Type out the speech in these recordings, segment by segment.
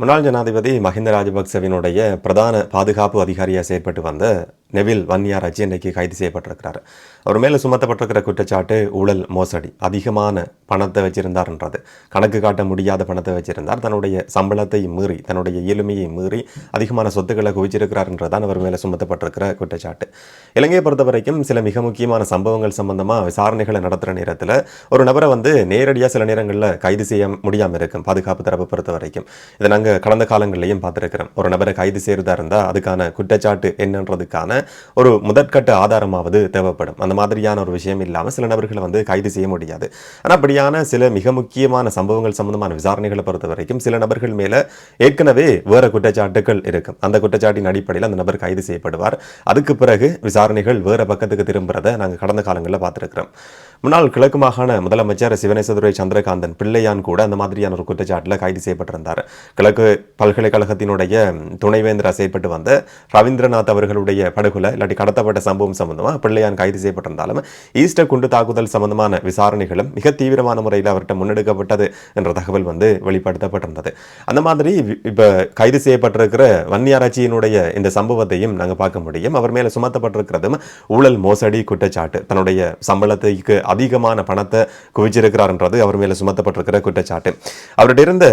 முன்னாள் ஜனாதிபதி மஹிந்த ராஜபக்சவினுடைய பிரதான பாதுகாப்பு அதிகாரியாக செயற்பட்டு வந்த நெவில் வன்னியாராஜி இன்றைக்கு கைது செய்யப்பட்டிருக்கிறார். அவர் மேலே சுமத்தப்பட்டிருக்கிற குற்றச்சாட்டு ஊழல் மோசடி அதிகமான பணத்தை வச்சிருந்தார்ன்றது கணக்கு காட்ட முடியாத பணத்தை வச்சிருந்தார். தன்னுடைய சம்பளத்தை மீறி தன்னுடைய இயலுமையை மீறி அதிகமான சொத்துக்களை குவிச்சிருக்கிறார்ன்றதான் அவர் மேலே சுமத்தப்பட்டிருக்கிற குற்றச்சாட்டு. இலங்கையை பொறுத்த வரைக்கும் சில மிக முக்கியமான சம்பவங்கள் சம்பந்தமாக விசாரணைகளை நடத்துகிற நேரத்தில் ஒரு நபரை வந்து நேரடியாக சில நேரங்களில் கைது செய்ய முடியாமல் இருக்கும் பாதுகாப்பு தரப்பு பொறுத்த வரைக்கும் இதை நாங்கள் கடந்த காலங்கள்லையும் பார்த்துருக்கிறோம். ஒரு நபரை கைது செய்கிறதா இருந்தால் அதுக்கான குற்றச்சாட்டு என்னன்றதுக்கான ஒரு முதற்கட்ட ஆதாரமாவது தேவைப்படும். அந்த மாதிரியான ஒரு விஷயம் இல்லாமல் சில நபர்களை வந்து கைது செய்ய முடியாது. ஆனால் அப்படியான சில மிக முக்கியமான சம்பவங்கள் சம்பந்தமான விசாரணைகளை பொறுத்த வரைக்கும் சில நபர்கள் மேலே ஏற்கனவே வேற குற்றச்சாட்டுகள் இருக்கும். அந்த குற்றச்சாட்டின் அடிப்படையில் அந்த நபர் கைது செய்யப்படுவார். அதுக்கு பிறகு விசாரணைகள் வேற பக்கத்துக்கு திரும்புறதை நாங்கள் கடந்த காலங்களில் பார்த்துருக்கிறோம். முன்னாள் கிழக்கு மாகாண முதலமைச்சர் சிவனேசதுரை சந்திரகாந்தன் பிள்ளையான் கூட அந்த மாதிரியான ஒரு குற்றச்சாட்டில் கைது செய்யப்பட்டிருந்தார். கிழக்கு பல்கலைக்கழகத்தினுடைய துணைவேந்தரா செயல்பட்டு வந்த ரவீந்திரநாத் அவர்களுடைய படுகொலை இல்லாட்டி கடத்தப்பட்ட சம்பவம் சம்பந்தமாக பிள்ளையான் கைது செய்யப்பட்டிருந்தாலும் ஈஸ்டர் குண்டு தாக்குதல் சம்பந்தமான விசாரணைகளும் மிக தீவிரமான முறையில் அவர்கிட்ட முன்னெடுக்கப்பட்டது என்ற தகவல் வந்து வெளிப்படுத்தப்பட்டிருந்தது. அந்த மாதிரி இப்போ கைது செய்யப்பட்டிருக்கிற வன்னியாராட்சியினுடைய இந்த சம்பவத்தையும் நாங்கள் பார்க்க முடியும். அவர் மேலே சுமத்தப்பட்டிருக்கிறதும் ஊழல் மோசடி குற்றச்சாட்டு. தன்னுடைய சம்பளத்துக்கு அதிகமான பணத்தை குவிச்சிருக்கிறார்ன்றது அவர் மேலே சுமத்தப்பட்டிருக்கிற குற்றச்சாட்டு. அவருடைய இருந்த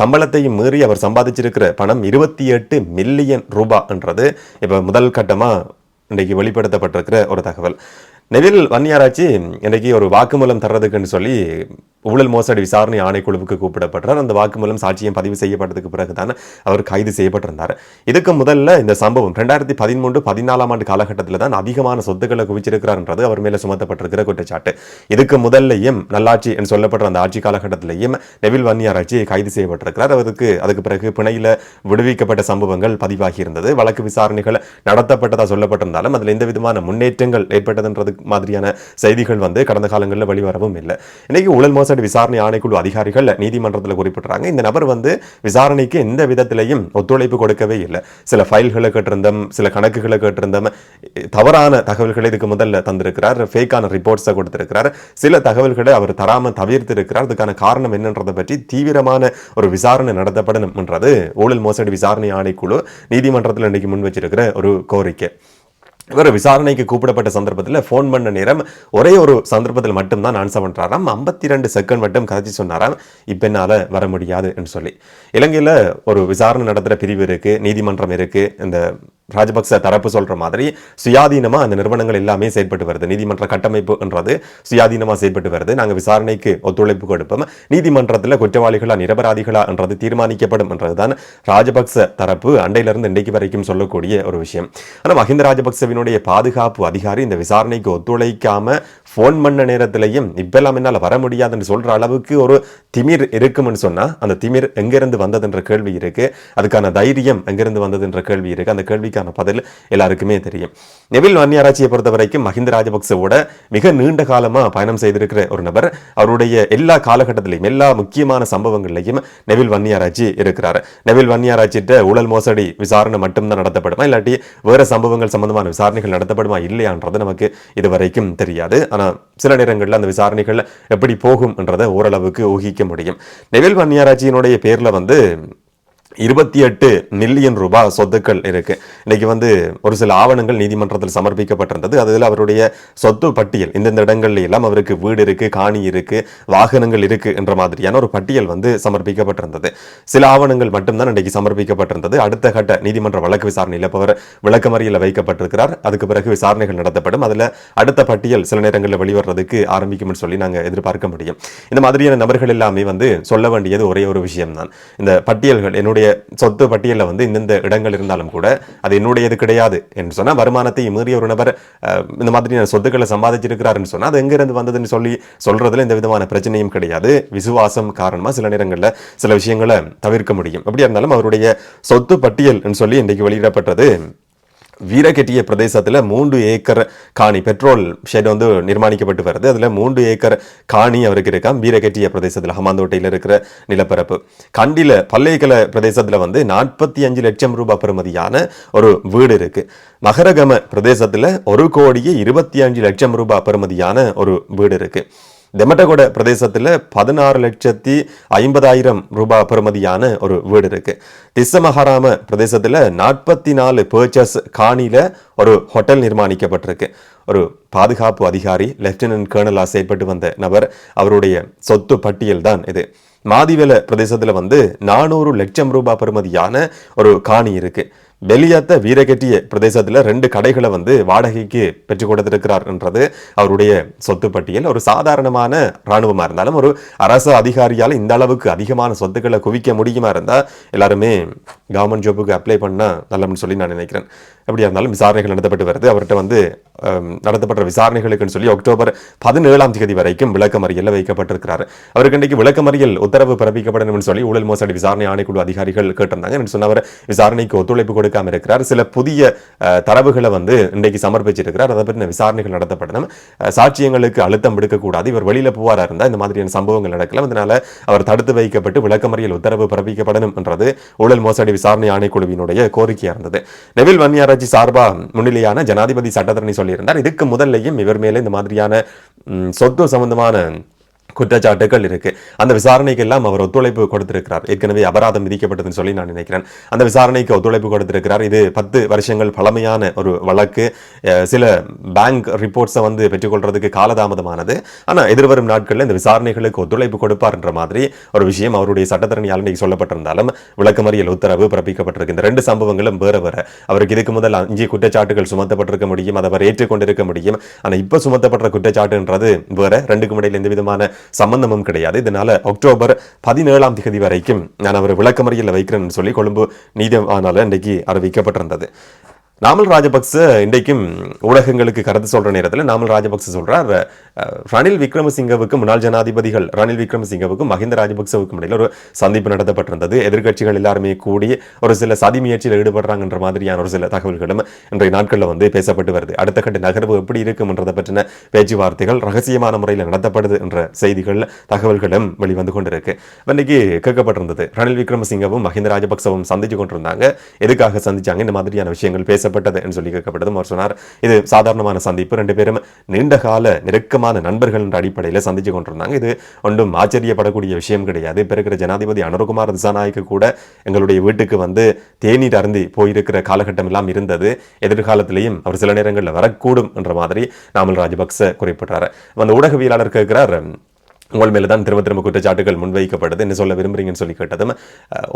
சம்பளத்தையும் மீறி அவர் சம்பாதிச்சிருக்கிற பணம் இருபத்தி எட்டு மில்லியன் ரூபாய்ன்றது இப்போ முதல் கட்டமாக இன்றைக்கு வெளிப்படுத்தப்பட்டிருக்கிற ஒரு தகவல். நெவில் வன்னியாராச்சி இன்றைக்கு ஒரு வாக்குமூலம் தர்றதுக்குன்னு சொல்லி ஊழல் மோசடி விசாரணை ஆணைக்குழுவுக்கு கூப்பிடப்பட்டார் அந்த வாக்குமூலம் சாட்சியம் பதிவு செய்யப்பட்டதுக்கு பிறகு தான் அவர் கைது செய்யப்பட்டிருந்தார். இதுக்கு முதல்ல இந்த சம்பவம் ரெண்டாயிரத்தி பதிமூன்று பதினாலாம் ஆண்டு காலகட்டத்தில் தான் அதிகமான சொத்துக்களை குவிச்சிருக்கிறார்ன்றது அவர் மேலே சுமத்தப்பட்டிருக்கிற குற்றச்சாட்டு. இதுக்கு முதல்லையும் நல்லாட்சி என்று சொல்லப்படுற அந்த ஆட்சி காலகட்டத்திலையும் நெவில் வன்னியாராச்சி கைது செய்யப்பட்டிருக்கிறார். அவருக்கு அதுக்கு பிறகு பிணையில் விடுவிக்கப்பட்ட சம்பவங்கள் பதிவாகி இருந்தது வழக்கு விசாரணைகள் நடத்தப்பட்டதாக சொல்லப்பட்டிருந்தாலும் அதில் எந்த விதமான முன்னேற்றங்கள் ஏற்பட்டதுன்றது மாதிரியான செய்திகள் வந்து கடந்த காலங்களில் வெளிவரவும் இல்லை. இன்னைக்கு ஊழல் மோசடி விசாரணை ஆணைக்குழு அதிகாரிகள் நீதிமன்றத்தில் குறிப்பிட்டுறாங்க இந்த நபர் வந்து விசாரணைக்கு எந்த விதத்திலையும் ஒத்துழைப்பு கொடுக்கவே இல்லை. சில ஃபைல்களை கேட்டிருந்தோம் சில கணக்குகளை கேட்டிருந்தோம். தவறான தகவல்களை இதுக்கு முதல்ல தந்திருக்கிறார். ஃபேக்கான ரிப்போர்ட்ஸை கொடுத்திருக்கிறார். சில தகவல்களை அவர் தராமல் தவிர்த்திருக்கிறார். அதுக்கான காரணம் என்னன்றதை பற்றி தீவிரமான ஒரு விசாரணை நடத்தப்படணும்ன்றது ஊழல் மோசடி விசாரணை ஆணைக்குழு நீதிமன்றத்தில் இன்னைக்கு முன் வச்சிருக்கிற ஒரு கோரிக்கை. இவர் விசாரணைக்கு கூப்பிடப்பட்ட சந்தர்ப்பத்தில் ஃபோன் பண்ண நேரம் ஒரே ஒரு சந்தர்ப்பத்தில் மட்டும்தான் ஆன்சர் பண்ணுறாராம் ஐம்பத்தி ரெண்டு செகண்ட் மட்டும் கதைச்சி சொன்னாராம். இப்போ என்னால் வர முடியாது என்று சொல்லி. இலங்கையில் ஒரு விசாரணை நடத்துகிற பிரிவு இருக்குது நீதிமன்றம் இருக்குது இந்த ராஜபக்ச தரப்பு சொல்கிற மாதிரி சுயாதீனமாக அந்த நிறுவனங்கள் எல்லாமே செயற்பட்டு வருது. நீதிமன்ற கட்டமைப்புன்றது சுயாதீனமாக செயற்பட்டு வருது. நாங்கள் விசாரணைக்கு ஒத்துழைப்பு கொடுப்போம். நீதிமன்றத்தில் குற்றவாளிகளா நிரபராதிகளா என்றது தீர்மானிக்கப்படும் என்றதுதான் ராஜபக்ச தரப்பு அண்டையிலிருந்து இன்றைக்கு வரைக்கும் சொல்லக்கூடிய ஒரு விஷயம். ஆனால் மஹிந்த ராஜபக்சவினுடைய பாதுகாப்பு அதிகாரி இந்த விசாரணைக்கு ஒத்துழைக்காம ஃபோன் பண்ண நேரத்திலையும் இப்பெல்லாம் என்னால் வர முடியாதுன்னு சொல்கிற அளவுக்கு ஒரு திமிர் இருக்கும்னு சொன்னால் அந்த திமிர் எங்கேருந்து வந்ததுன்ற கேள்வி இருக்கு. அதுக்கான தைரியம் எங்கிருந்து வந்ததுன்ற கேள்வி இருக்குது அந்த கேள்விக்கு கேள்விக்கான பதில் எல்லாருக்குமே தெரியும். நெவில் வன்னியாராட்சியை பொறுத்த வரைக்கும் மஹிந்த ராஜபக்சவோட மிக நீண்ட காலமாக பயணம் செய்திருக்கிற ஒரு நபர். அவருடைய எல்லா காலகட்டத்திலையும் எல்லா முக்கியமான சம்பவங்கள்லையும் நெவில் வன்னியாராட்சி இருக்கிறார். நெவில் வன்னியாராட்சிட்ட ஊழல் மோசடி விசாரணை மட்டும்தான் நடத்தப்படுமா? இல்லாட்டி வேறு சம்பவங்கள் சம்பந்தமான விசாரணைகள் நடத்தப்படுமா? இல்லையான்றது நமக்கு இதுவரைக்கும் தெரியாது. ஆனால் சில நேரங்களில் அந்த விசாரணைகள் எப்படி போகும்ன்றதை ஓரளவுக்கு ஊகிக்க முடியும். நெவில் வன்னியாராட்சியினுடைய பேரில் வந்து இருபத்தி எட்டு மில்லியன் ரூபாய் சொத்துக்கள் இருக்கு. இன்னைக்கு வந்து ஒரு சில ஆவணங்கள் நீதிமன்றத்தில் சமர்ப்பிக்கப்பட்டிருந்தது. அதில் அவருடைய சொத்து பட்டியல் இந்தந்த இடங்கள்ல எல்லாம் அவருக்கு வீடு இருக்கு காணி இருக்கு வாகனங்கள் இருக்கு என்ற மாதிரியான ஒரு பட்டியல் வந்து சமர்ப்பிக்கப்பட்டிருந்தது. சில ஆவணங்கள் மட்டும்தான் இன்னைக்கு சமர்ப்பிக்கப்பட்டிருந்தது. அடுத்த கட்ட நீதிமன்ற வழக்கு விசாரணையில் இப்போ அவர் விளக்கமறியில் வைக்கப்பட்டிருக்கிறார். அதுக்கு பிறகு விசாரணைகள் நடத்தப்படும். அதில் அடுத்த பட்டியல் சில நேரங்களில் வெளிவரதுக்கு ஆரம்பிக்கும்னு சொல்லி நாங்கள் எதிர்பார்க்க முடியும். இந்த மாதிரியான நபர்கள் எல்லாமே வந்து சொல்ல வேண்டியது ஒரே ஒரு விஷயம் தான் இந்த பட்டியல்கள் என்னுடைய சொத்து பட்டியலில் வந்து இந்தந்த இடங்கள் இருந்தாலும் கூட அது என்னுடையது கிடையாது என்று சொன்னால் வருமானத்தை மீறிய ஒரு நபர் அஹ், இந்த மாதிரியான சொத்துக்களை சம்பாதிச்சிருக்கிறாருன்னு சொன்னால் அது எங்கேருந்து வந்ததுன்னு சொல்லி சொல்றதுல எந்த விதமான பிரச்சனையும் கிடையாது. விசுவாசம் காரணமாக சில நேரங்களில் சில விஷயங்களை தவிர்க்க முடியும். அப்படியா இருந்தாலும் அவருடைய சொத்து பட்டியல் சொல்லி இன்றைக்கு வெளியிடப்பட்டது. வீரகெட்டிய பிரதேசத்தில் மூன்று ஏக்கர் காணி பெட்ரோல் ஷெட் வந்து நிர்மாணிக்கப்பட்டு வருது. அதில் மூன்று ஏக்கர் காணி அவருக்கு இருக்காம் வீரகெட்டிய பிரதேசத்தில் ஹமாந்தோட்டையில் இருக்கிற நிலப்பரப்பு. கண்டில பல்லேக்கல பிரதேசத்தில் வந்து நாற்பத்தி அஞ்சு லட்சம் ரூபாய் பெறுமதியான ஒரு வீடு இருக்குது மகரகம பிரதேசத்தில் ஒரு கோடியே இருபத்தி அஞ்சு லட்சம் ரூபாய் பெறுமதியான ஒரு வீடு இருக்குது தெமட்டகொட பிரதேசத்தில் பதினாறு லட்சத்தி ஐம்பதாயிரம் ரூபாய் பெறுமதியான ஒரு வீடு இருக்கு. திஸ்ஸமஹாராம பிரதேசத்தில் நாற்பத்தி நாலு பேர்ச்சஸ் காணியில் ஒரு ஹோட்டல் நிர்மாணிக்கப்பட்டிருக்கு. ஒரு பாதுகாப்பு அதிகாரி லெப்டினன்ட் கேர்னலாக செயல்பட்டு வந்த நபர் அவருடைய சொத்து பட்டியல் தான் இது. மாதிவேல பிரதேசத்தில் வந்து நானூறு லட்சம் ரூபாய் பெறுமதியான ஒரு காணி இருக்கு. வெளியாத்த வீரகட்டிய பிரதேசத்தில் ரெண்டு கடைகளை வந்து வாடகைக்கு பெற்றுக் கொடுத்திருக்கிறார் என்றது அவருடைய சொத்து பட்டியல். ஒரு சாதாரணமான இராணுவமாக இருந்தாலும் ஒரு அரசு அதிகாரியால் இந்த அளவுக்கு அதிகமான சொத்துக்களை குவிக்க முடியுமா இருந்தால் எல்லாருமே கவர்மெண்ட் ஜாபுக்கு அப்ளை பண்ணால் நல்லம்னு சொல்லி நான் நினைக்கிறேன். எப்படியா இருந்தாலும் விசாரணைகள் நடத்தப்பட்டு வருது. அவர்கிட்ட வந்து நடத்தப்பட்ட விசாரணைகளுக்குன்னு சொல்லி அக்டோபர் பதினேழாம் தேதி வரைக்கும் விளக்கமறியலில் வைக்கப்பட்டிருக்கிறார். அவருக்கு இன்றைக்கு விளக்கமறியல் உத்தரவு உத்தரவு பிறப்பிக்கப்படணும்னு சொல்லி ஊழல் மோசடி விசாரணை ஆணைக்குழு அதிகாரிகள் கேட்டிருந்தாங்க. என்று சொன்னவர் விசாரணைக்கு ஒத்துழைப்பு கொடுக்காம இருக்கிறார். சில புதிய தரவுகளை வந்து இன்றைக்கு சமர்ப்பிச்சிருக்கிறார். அதை பற்றின விசாரணைகள் நடத்தப்படணும். சாட்சியங்களுக்கு அழுத்தம் விடுக்கக்கூடாது. இவர் வெளியில போவாரா இருந்தால் இந்த மாதிரியான சம்பவங்கள் நடக்கலாம் அதனால அவர் தடுத்து வைக்கப்பட்டு விளக்கமறியல் உத்தரவு பிறப்பிக்கப்படணும் என்றது ஊழல் மோசடி விசாரணை ஆணைக்குழுவினுடைய கோரிக்கையா இருந்தது. நெவில் வன்னியாராஜி சார்பா முன்னிலையான ஜனாதிபதி சட்டத்தரணி சொல்லியிருந்தார். இதுக்கு முதல்லையும் இவர் மேலே இந்த மாதிரியான சொத்து சம்பந்தமான குற்றச்சாட்டுகள் இருக்கு. அந்த விசாரணைக்கு எல்லாம் அவர் ஒத்துழைப்பு கொடுத்திருக்கிறார். ஏற்கனவே அபராதம் விதிக்கப்பட்டதுன்னு சொல்லி நான் நினைக்கிறேன். அந்த விசாரணைக்கு ஒத்துழைப்பு கொடுத்திருக்கிறார். இது பத்து வருஷங்கள் பழமையான ஒரு வழக்கு. சில பேங்க் ரிப்போர்ட்ஸை வந்து பெற்றுக்கொள்றதுக்கு காலதாமதமானது. ஆனால் எதிர்வரும் நாட்களில் இந்த விசாரணைகளுக்கு ஒத்துழைப்பு கொடுப்பார்ன்ற மாதிரி ஒரு விஷயம் அவருடைய சட்டத்தரணியால் இன்னைக்கு சொல்லப்பட்டிருந்தாலும் விளக்கமறியல் உத்தரவு பிறப்பிக்கப்பட்டிருக்கு. இந்த ரெண்டு சம்பவங்களும் வேற வேற. அவருக்கு இதுக்கு முதல் அஞ்சு குற்றச்சாட்டுகள் சுமத்தப்பட்டிருக்க முடியும். அதை அவர் ஏற்றுக்கொண்டிருக்க முடியும். ஆனால் இப்போ சுமத்தப்பட்ட குற்றச்சாட்டுன்றது வேற. ரெண்டுக்கும் இடையில் எந்த விதமான சம்பந்தமும் கிடையாது. இதனால அக்டோபர் பதினேழாம் தேதி வரைக்கும் நான் அவர் விளக்கமறியல் வைக்கிறேன்னு சொல்லி கொழும்பு நீதிவானால இன்றைக்கு அறிவிக்கப்பட்டிருந்தது. நாமல் ராஜபக்ச இன்றைக்கும் ஊடகங்களுக்கு கருத்து சொல்ற நேரத்தில் நாமல் ராஜபக்ச சொல்கிறார் ரணில் விக்ரமசிங்கவுக்கும் முன்னாள் ஜனாதிபதிகள் ரணில் விக்ரமசிங்கவுக்கும் மஹிந்த ராஜபக்சவுக்கும் இடையில் ஒரு சந்திப்பு நடத்தப்பட்டிருந்தது. எதிர்க்கட்சிகள் எல்லாருமே கூடி ஒரு சில சதி முயற்சியில் ஈடுபடுறாங்கன்ற மாதிரியான ஒரு சில தகவல்களும் இன்றைய நாட்களில் வந்து பேசப்பட்டு வருது. அடுத்த கட்ட நகர்வு எப்படி இருக்கும்ன்றதை பற்றின பேச்சுவார்த்தைகள் ரகசியமான முறையில் நடத்தப்படுது என்ற செய்திகள் தகவல்களும் வெளிவந்து கொண்டிருக்கு. இன்னைக்கு கேட்கப்பட்டிருந்தது ரணில் விக்ரமசிங்கவும் மஹிந்த ராஜபக்சவும் சந்திச்சு கொண்டிருந்தாங்க. எதுக்காக சந்திச்சாங்க? இந்த மாதிரியான விஷயங்கள் பேசப்பட்டது என்று சொல்லி கேட்கப்பட்டதும் அவர் சொன்னார் இது சாதாரணமான சந்திப்பு. ரெண்டு பேரும் நீண்ட கால நெருக்கமான நண்பர்கள் என்ற அடிப்படையில் சந்திச்சு கொண்டிருந்தாங்க. இது ஒன்றும் ஆச்சரியப்படக்கூடிய விஷயம் கிடையாது. இப்போ இருக்கிற ஜனாதிபதி அனுரகுமார் திசாநாயக்கு கூட எங்களுடைய வீட்டுக்கு வந்து தேநீர் அருந்தி போயிருக்கிற காலகட்டம் எல்லாம் இருந்தது. எதிர்காலத்திலேயும் அவர் சில நேரங்களில் வரக்கூடும் என்ற மாதிரி நாமல் ராஜபக்ச குறிப்பிட்டார். அந்த ஊடகவியலாளர் கேட்கிறார் உங்கள் மேலே தான் திரும்ப திரும்ப குற்றச்சாட்டுகள் முன்வைக்கப்படுது என்ன சொல்ல விரும்புறீங்கன்னு சொல்லி கேட்டதும்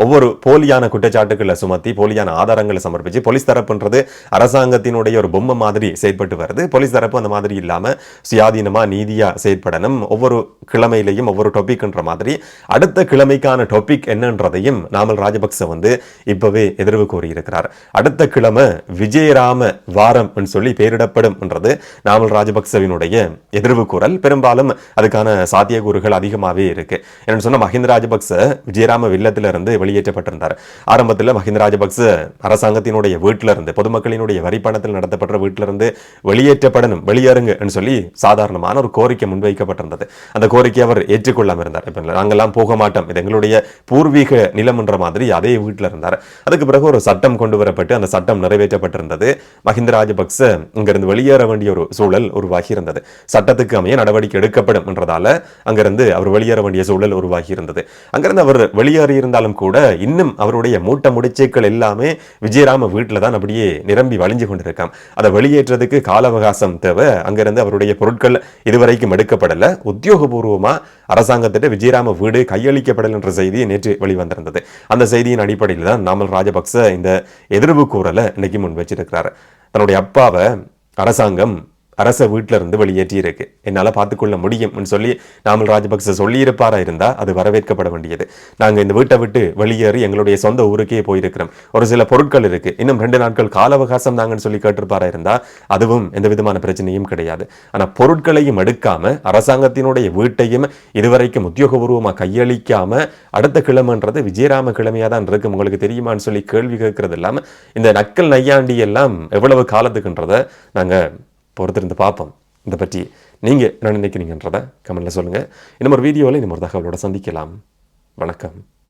ஒவ்வொரு போலியான குற்றச்சாட்டுகளை சுமத்தி போலியான ஆதாரங்களை சமர்ப்பிச்சு போலீஸ் தரப்புன்றது அரசாங்கத்தினுடைய ஒரு பொம்மை மாதிரி செயற்பட்டு வருது. போலீஸ் தரப்பு அந்த மாதிரி இல்லாம சுயாதீனமா நீதியா செயற்படணும். ஒவ்வொரு கிழமையிலையும் ஒவ்வொரு டாபிக்ன்ற மாதிரி அடுத்த கிழமைக்கான டாபிக் என்னன்றதையும் நாமல் ராஜபக்ச வந்து இப்போவே எதிர்வு கூறியிருக்கிறார். அடுத்த கிழமை விஜயராம வாரம் சொல்லி பெயரிடப்படும் என்றது நாமல் ராஜபக்சவினுடைய எதிர்வு கூறல். பெரும்பாலும் அதுக்கான சந்தேகூறுகள் அதிகமாகவே இருக்கு. என்னன்னு சொன்னால் மஹிந்த ராஜபக்ச விஜயராம வில்லத்திலிருந்து வெளியேற்றப்பட்டிருந்தார். ஆரம்பத்தில் மஹிந்த ராஜபக்ச அரசாங்கத்தினுடைய வீட்டிலிருந்து பொதுமக்களினுடைய வரிப்பணத்தில் நடத்தப்பட்ட வீட்டிலிருந்து வெளியேற்றப்படணும் வெளியேறுங்கன்னு சொல்லி சாதாரணமான ஒரு கோரிக்கை முன்வைக்கப்பட்டிருந்தது. அந்த கோரிக்கை அவர் ஏற்றுக்கொள்ளாமல் இருந்தார். இப்போ நாங்கள்லாம் போக மாட்டோம். இது எங்களுடைய பூர்வீக நிலம்ன்ற மாதிரி அதே வீட்டில் இருந்தார் அதுக்கு பிறகு ஒரு சட்டம் கொண்டு வரப்பட்டு அந்த சட்டம் நிறைவேற்றப்பட்டிருந்தது. மஹிந்த ராஜபக்ச இங்கிருந்து வெளியேற வேண்டிய ஒரு சூழல் உருவாகி இருந்தது சட்டத்துக்கு அமைய நடவடிக்கை எடுக்கப்படும் என்றதால அங்கிருந்து அவர் வெளியேற வேண்டிய சூழல் உருவாகி இருந்தது அங்கிருந்து அவர் வெளியேறி இருந்தாலும் கூட இன்னும் அவருடைய மூட்டை முடிச்சுக்கள் எல்லாமே விஜயராம வீட்டில் தான் அப்படியே நிரம்பி வழிஞ்சு கொண்டிருக்காம். அதை வெளியேற்றதுக்கு கால அவகாசம் தேவை அங்கிருந்து அவருடைய பொருட்கள் இதுவரைக்கும் எடுக்கப்படலை. உத்தியோகபூர்வமாக அரசாங்கத்திட்ட விஜயராம வீடு கையளிக்கப்படல் என்ற செய்தி நேற்று வெளிவந்திருந்தது. அந்த செய்தியின் அடிப்படையில் தான் நாமல் ராஜபக்ச இந்த எதிர்வு கூறலை இன்னைக்கு முன் வச்சிருக்கிறார் தன்னுடைய அப்பாவை அரசாங்கம் அரச வீட்டிலிருந்து இருந்து என்னால் பார்த்துக்கொள்ள முடியும்னு சொல்லி நாமல் ராஜபக்ச சொல்லியிருப்பாரா இருந்தால் அது வரவேற்கப்பட வேண்டியது. நாங்கள் இந்த வீட்டை விட்டு வெளியேறி எங்களுடைய சொந்த ஊருக்கே போயிருக்கிறோம். ஒரு சில பொருட்கள் இருக்கு. இன்னும் ரெண்டு நாட்கள் கால அவகாசம் தாங்கன்னு சொல்லி கேட்டிருப்பாரா இருந்தால் அதுவும் எந்த விதமான பிரச்சனையும் கிடையாது. ஆனால் பொருட்களையும் எடுக்காம அரசாங்கத்தினுடைய வீட்டையும் இதுவரைக்கும் உத்தியோகபூர்வமாக கையளிக்காம அடுத்த கிழமைன்றது விஜயராம கிழமையாக தான் இருக்கும். உங்களுக்கு தெரியுமான்னு சொல்லி கேள்வி கேட்கறது இல்லாமல் இந்த நக்கல் நையாண்டி எல்லாம் எவ்வளவு காலத்துக்குன்றதை நாங்கள் பொறுத்திருந்து பார்ப்போம். இதை பற்றி நீங்கள் என்ன நினைக்கிறீங்கன்றதை கமெண்ட்ல சொல்லுங்கள் இன்னும் ஒரு வீடியோவில் இன்னும் ஒரு தகவலோட சந்திக்கலாம். வணக்கம்.